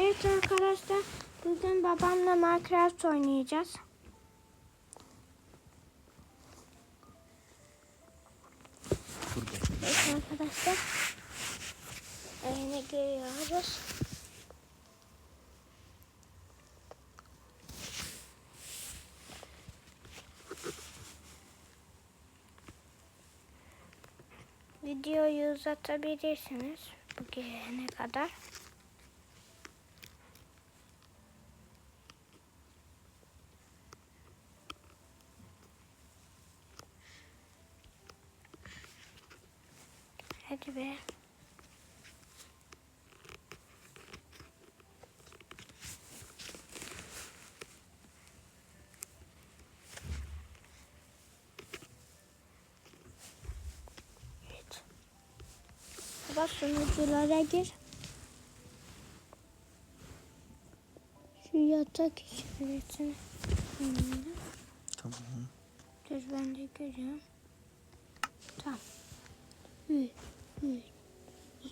Evet arkadaşlar bugün babamla Minecraft oynayacağız. Evet arkadaşlar. Evine giriyoruz. Videoyu uzatabilirsiniz bugüne kadar. gibi. Evet. Bak sonuculara gir. Şu yatak işaretini. Tamam. Dur ben de görüyorum. Tamam. 嗯。Mm. 1,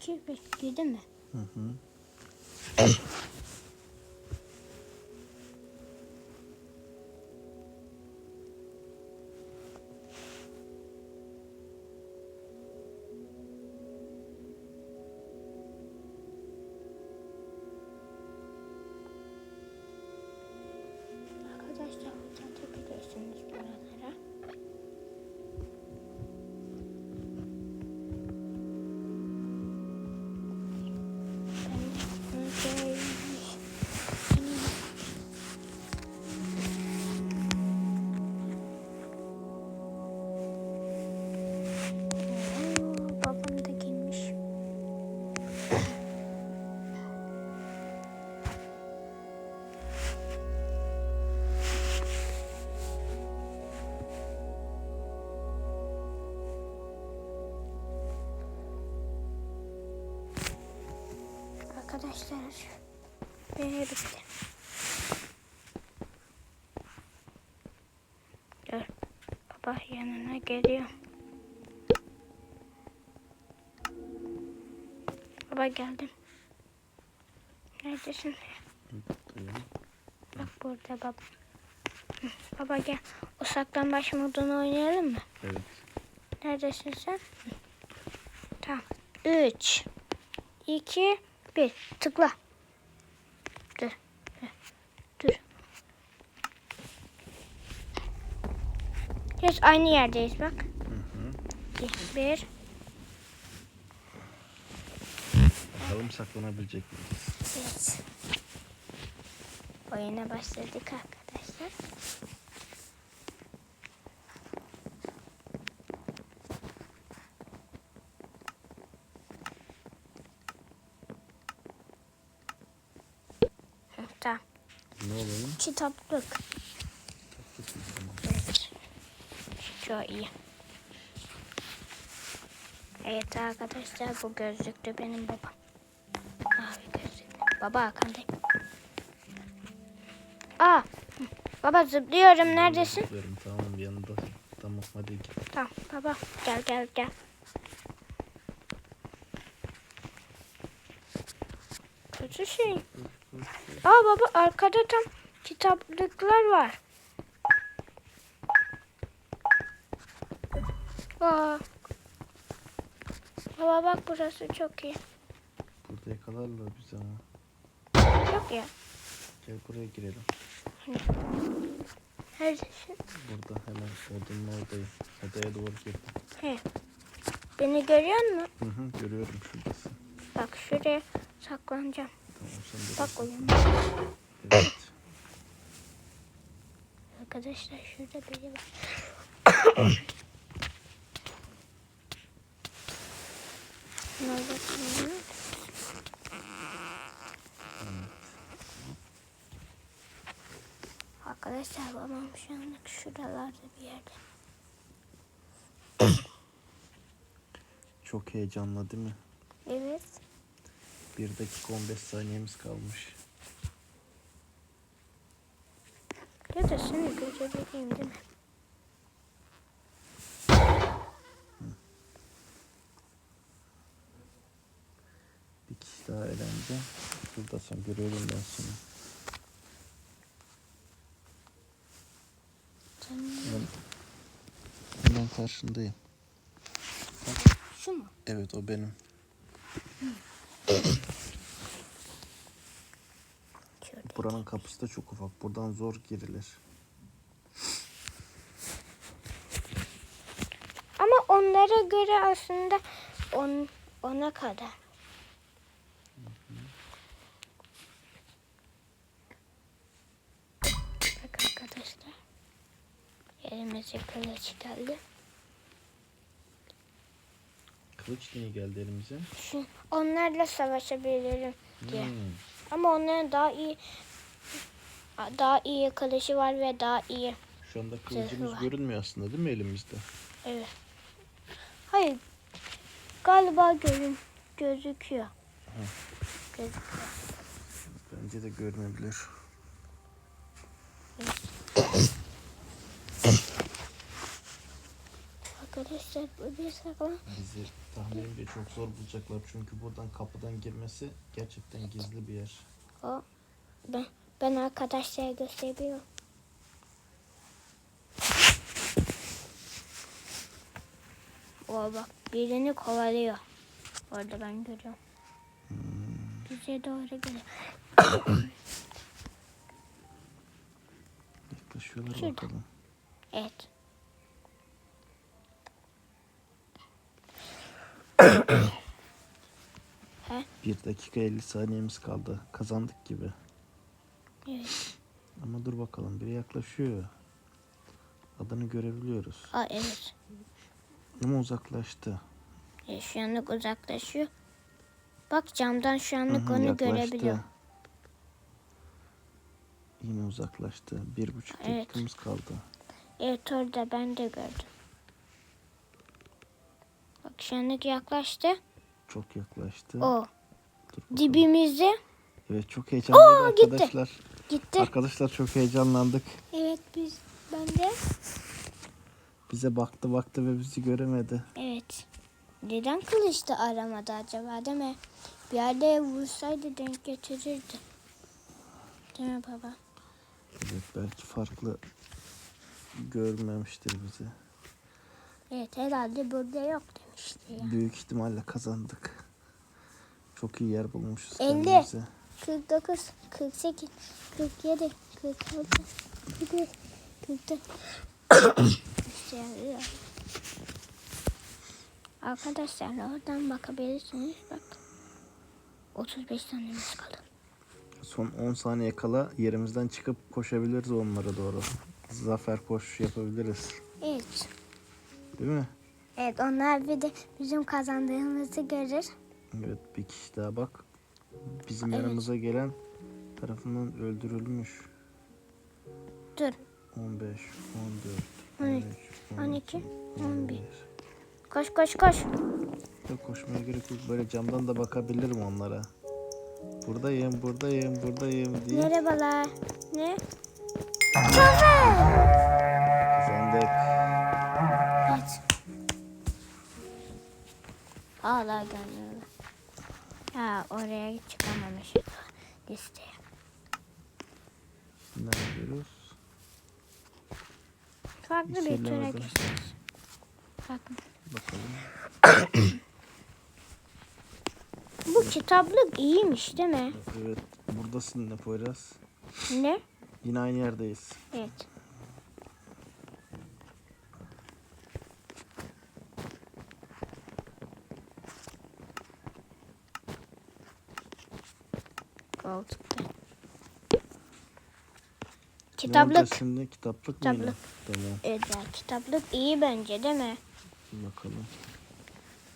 2, 5, 7 mi? Hı hı. Arkadaşlar böyle bitti. Dur. Baba yanına geliyor. Baba geldim. Neredesin? Bak burada baba. Baba gel. O saklambaç modunu oynayalım mı? Evet. Neredesin sen? Tamam. Üç, iki, bir. Tıkla. Dur. Dur. Yes, aynı yerdeyiz bak. Hı hı. Bir. Bakalım saklanabilecek miyiz? Evet. Oyuna başladık arkadaşlar. Hı, Tamam. Ne olayım? Kitaplık. Evet. Çok iyi. Evet arkadaşlar bu gözlük de benim babam. Mavi gözlük. Baba arkandayım. Aa, baba zıplıyorum neredesin? Zıplıyorum, Tamam yanında. Tamam hadi git. Tamam baba gel gel gel. Kötü şey. Aa baba arkada tam kitaplıklar var. Aa. Baba bak burası çok iyi. Burada yakalarlar bizi ama. Yok ya. Gel buraya girelim. Neredesin? Burada hemen odunun oradayım. Odaya doğru girdim. He. Beni görüyor musun? Hı hı görüyorum şuradasın. Bak şuraya saklanacağım. Bak oyun. Evet. Arkadaşlar şurada biri var. Arkadaşlar babam şu anlık şuralarda bir yerde. Çok heyecanlı değil mi? Evet. 1 dakika 15 saniyemiz kalmış. Ya da seni görebileyim değil mi? Bir kişi daha elendi. Buradasın görüyorum ben seni. Ben hemen karşındayım. Şu mu? Evet o benim. Şurada. Buranın kapısı da çok ufak. Buradan zor girilir. Ama onlara göre aslında on, ona kadar. Bak arkadaşlar. Elimize kılıç geldi. Kılıç niye geldi elimize? Onlarla savaşabilirim diye. Hmm. Ama onların daha iyi daha iyi kılıcı var ve daha iyi. Şu anda kılıcımız görünmüyor aslında değil mi elimizde? Evet. Hayır. Galiba görün gözüküyor. Gözüküyor. Bence de görünebilir. Arkadaşlar bu bir saklan. Bizi tahminimce çok zor bulacaklar çünkü buradan kapıdan girmesi gerçekten gizli bir yer. O ben ben arkadaşlara gösteriyorum. O bak birini kovalıyor. Orada ben görüyorum. Bize doğru geliyor. Yaklaşıyorlar Şurada. bakalım. Evet. Bir dakika 50 saniyemiz kaldı. Kazandık gibi. Evet. Ama dur bakalım biri yaklaşıyor. Adını görebiliyoruz. Aa evet. Ama uzaklaştı. E, şu anlık uzaklaşıyor. Bak camdan şu anlık hı, onu yaklaştı. görebiliyorum. Yine uzaklaştı. Bir buçuk Evet. dakikamız kaldı. Evet orada ben de gördüm. Bak şu anlık yaklaştı. Çok yaklaştı. O dibimizde Evet çok Oo, gitti. arkadaşlar. gitti. Arkadaşlar çok heyecanlandık. Evet biz ben de. Bize baktı baktı ve bizi göremedi. Evet. Neden kılıçta aramadı acaba değil mi? Bir yerde vursaydı denk getirirdi. Değil mi baba? Evet belki farklı görmemiştir bizi. Evet herhalde burada yok demişti ya. Büyük ihtimalle kazandık. Çok iyi yer bulmuşuz Elli. kendimize. 49, 48, 47, 46, 47, 44. İşte yani. Arkadaşlar oradan bakabilirsiniz. Bak. 35 saniyemiz kaldı. Son 10 saniye kala yerimizden çıkıp koşabiliriz onlara doğru. Zafer koş yapabiliriz. Evet. Değil mi? Evet onlar bir de bizim kazandığımızı görür. Evet bir kişi daha bak. Bizim Evet. yanımıza gelen tarafından öldürülmüş. Dur. 15, 14, 12, 13, 12, 11. 11. Koş koş koş. Yok koşmaya gerek yok. Böyle camdan da bakabilirim onlara. Buradayım, buradayım, buradayım diye. Merhabalar. Ne? Kazandık. Evet. Hala görmüyorlar. Ha oraya çıkamamış listeye. Ne yapıyoruz? Farklı bir tura ellemedim. geçeceğiz. Bakın. Bakalım. Bu kitaplık iyiymiş değil mi? Evet, buradasın ne Poyraz? Ne? Yine aynı yerdeyiz. Evet. Ne Kitaplık. şimdi? Kitaplık, mı? Kitaplık. Tamam, Evet kitaplık iyi bence değil mi? bakalım.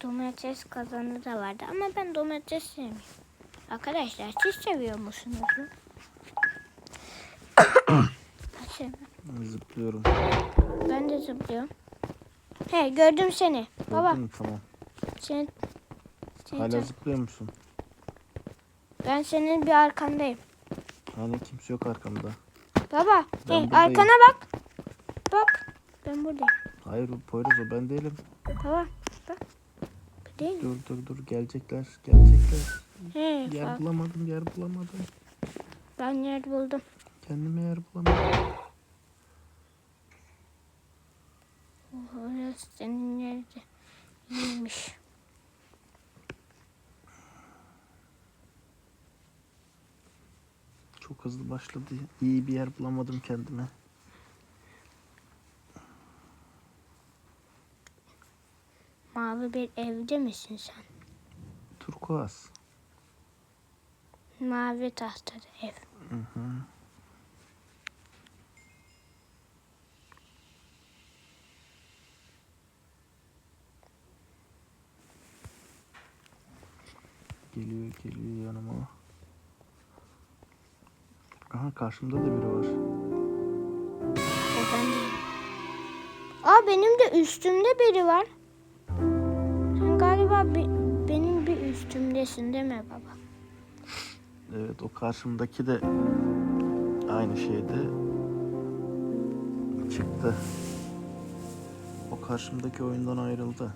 Domates kazanı da vardı ama ben domates sevmiyorum. Arkadaşlar siz seviyor musunuz? Açın. Zıplıyorum. Ben de zıplıyorum. He gördüm seni. Baba Gördün mü? Tamam. seni, seni Hala zıplıyor musun? Ben senin bir arkandayım. Hani kimse yok arkamda. Baba Ben hey, buradayım. arkana bak. Bak ben buradayım. Hayır o Poyraz o ben değilim. Baba bak. Bu Değil mi? Dur dur dur gelecekler. Gelecekler. He, Yer bak, bulamadım, yer bulamadım. ben yer buldum. Kendime yer bulamadım. Oh, Orası senin yerde. İyiymiş. Çok hızlı başladı. İyi bir yer bulamadım kendime. Mavi bir evde misin sen? Turkuaz. Mavi tahtalı ev. Hı hı. Geliyor geliyor yanıma. Aha karşımda da biri var. Değilim. Aa benim de üstümde biri var. Sen galiba be- benim bir üstümdesin değil mi baba? Evet o karşımdaki de aynı şeyde çıktı. O karşımdaki oyundan ayrıldı.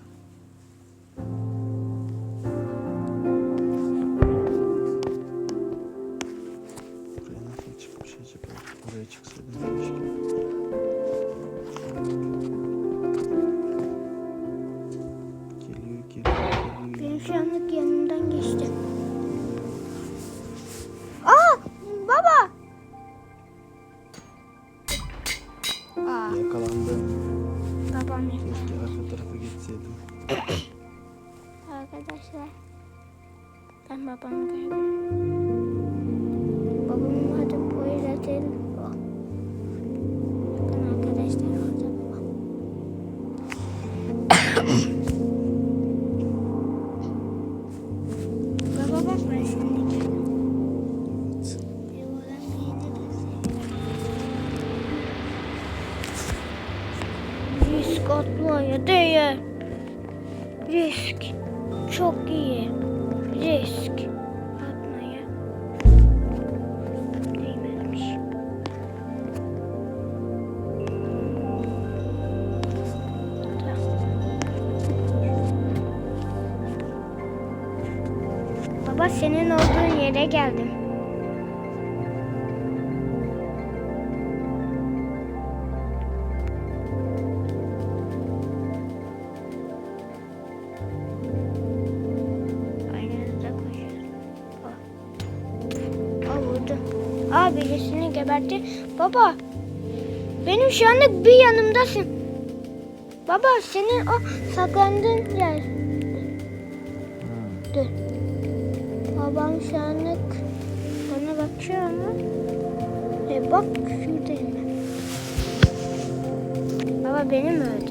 Aa Yakalandı. babam. Keşke arka tarafa geçseydim. Arkadaşlar ben babamı gördüm. Risk atmaya değer. Risk. Çok iyi. Risk. Atmaya. Değmezmiş. Tamam. Baba senin olduğun yere geldim. Gebertti. Baba. Benim şu anlık bir yanımdasın. Baba senin o saklandığın yer. Dur. Babam şu anlık bana bakıyor ama. E bak şuradayım ben. Baba beni mi öldüreceksin?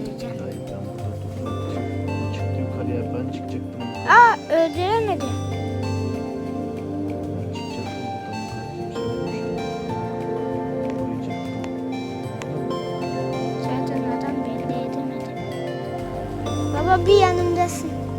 Baba bir yanımdasın.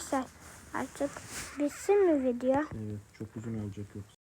Arkadaşlar artık bitsin mi video? Evet çok uzun olacak yoksa.